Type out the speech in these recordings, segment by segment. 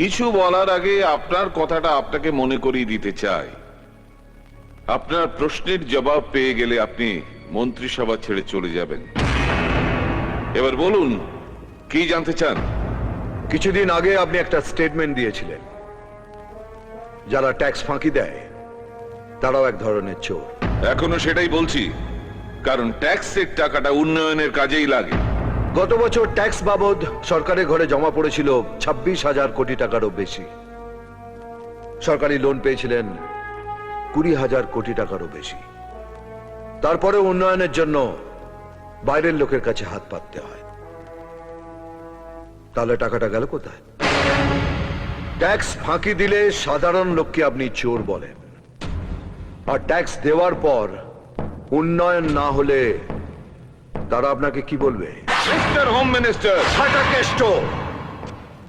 কিছু বলার আগে আপনার কথাটা আপনাকে মনে করিয়ে দিতে চাই। আপনার প্রশ্নের জবাব পেয়ে গেলে আপনি মন্ত্রিসভা ছেড়ে চলে যাবেন। এবার বলুন কি জানতে চান? কিছুদিন আগে আপনি একটা স্টেটমেন্ট দিয়েছিলেন। যারা ট্যাক্স ফাঁকি দেয় তারাও এক ধরনের চোর। এখনও সেটাই বলছি কারণ ট্যাক্সের টাকাটা উন্নয়নের কাজেই লাগে। গত বছর ট্যাক্স বাবদ সরকারের ঘরে জমা পড়েছিল ছাব্বিশ হাজার কোটি টাকারও বেশি। সরকারি লোন পেয়েছিলেন কুড়ি হাজার কোটি টাকারও বেশি। তারপরে উন্নয়নের জন্য বাইরের লোকের কাছে হাত পাততে হয়। তাহলে টাকাটা গেল কোথায়? ট্যাক্স ফাঁকি দিলে সাধারণ লোককে আপনি চোর বলেন। আর ট্যাক্স দেওয়ার পর উন্নয়ন না হলে তারা আপনাকে কি বলবে? মিস্টার হোম মিনিস্টার ফাটাকেষ্ট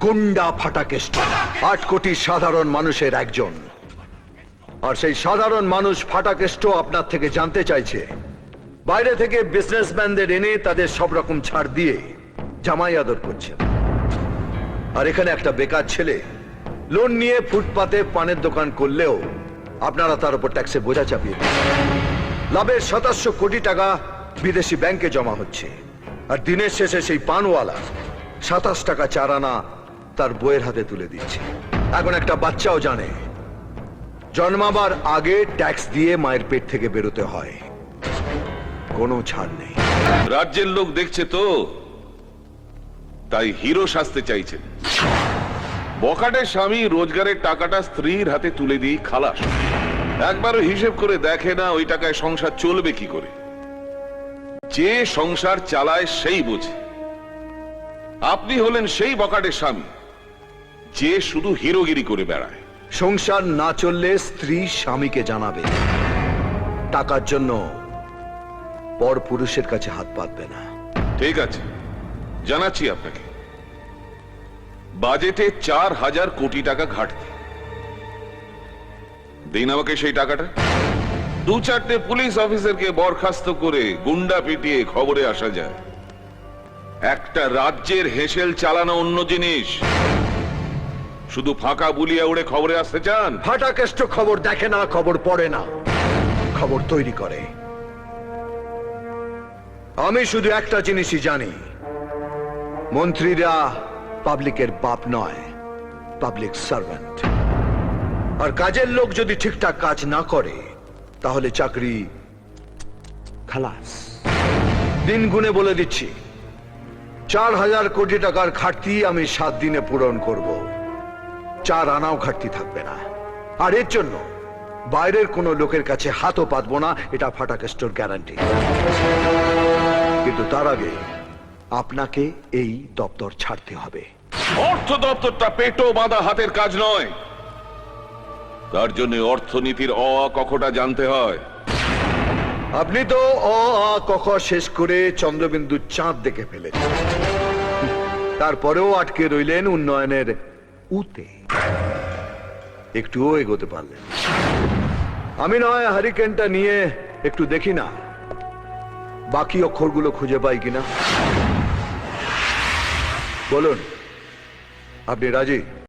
গুন্ডা ফাটাকেষ্ট আট কোটি সাধারণ মানুষের একজন। আর সেই সাধারণ মানুষ ফাটাকেষ্ট আপনার থেকে জানতে চাইছে। বাইরে থেকে বিজনেসম্যানদের এনে তাদের সব রকম ছাড় দিয়ে জামাই আদর করছেন। আর এখানে একটা বেকার ছেলে, লোন নিয়ে ফুটপাতে পানের দোকান করলেও আপনারা তার উপর ট্যাক্সে বোঝা চাপিয়ে লাভের শতাংশ কোটি টাকা বিদেশি ব্যাংকে জমা হচ্ছে। আর দিনের শেষে সেই পানওয়ালা সাতাশ টাকা চার আনা তার বইয়ের হাতে তুলে দিচ্ছে। এখন একটা বাচ্চাও জানে, জন্মাবার আগে ট্যাক্স দিয়ে মায়ের পেট থেকে বেরোতে হয়। কোনো ছাড় নেই। রাজ্যের লোক দেখছে তো, তাই হিরো সাজতে চাইছেন বকাটের স্বামী রোজগারের টাকাটা স্ত্রীর হাতে তুলে দিয়ে খালাস। একবারও হিসেব করে দেখে না ওই টাকায় সংসার চলবে কি করে। যে সংসার চালায় সেই বোঝে। আপনি হলেন সেই বকাটের স্বামী যে শুধু হিরোগিরি করে বেড়ায়। সংসার না চললে স্ত্রী স্বামীকে জানাবে। টাকার জন্য পর পুরুষের কাছে হাত পাতবে না। ঠিক আছে জানাচ্ছি আপনাকে। বাজেটে চার হাজার কোটি টাকা ঘাটতি। দিন আমাকে সেই টাকাটা? দু চারটে পুলিশ অফিসারকে বরখাস্ত করে গুন্ডা পিটিয়ে খবরে আসা যায়। একটা রাজ্যের হেসেল চালানো অন্য জিনিস। শুধু ফাঁকা বুলিয়া উড়ে খবরে আসতে চান? ফাটাকেষ্ট খবর দেখে না, খবর পড়ে না। খবর তৈরি করে। আমি শুধু একটা জিনিসই জানি। মন্ত্রীরা পাবলিকের বাপ নয়, পাবলিক সার্ভেন্ট। আর কাজের লোক যদি ঠিকঠাক কাজ না করে তাহলে চাকরি, খালাস। দিন গুনে বলে দিচ্ছি, চার হাজার কোটি টাকার ঘাটতি আমি সাত দিনে পূরণ করব। চার আনাও ঘাটতি থাকবে না। আর এর জন্য বাইরের কোনো লোকের কাছে হাতও পাতবো না, এটা ফাটাকেস্টোর গ্যারান্টি। কিন্তু তার আগে আপনাকে এই দপ্তর ছাড়তে হবে। অর্থ দপ্তরটা পেটো বাঁধা হাতের কাজ নয়। তার জন্য অর্থনীতির অ কখটা জানতে হয়। আপনি তো অ আ কখ শেষ করে চন্দ্রবিন্দু চাঁদ দেখে ফেলেছেন। তারপরেও আটকে রইলেন উন্নয়নের উতে। একটুও এগোতে পারলেন আমি নয়, হারিকেনটা নিয়ে একটু দেখি না। বাকি অক্ষরগুলো খুঁজে পাই কিনা। বলুন, আপনি রাজি?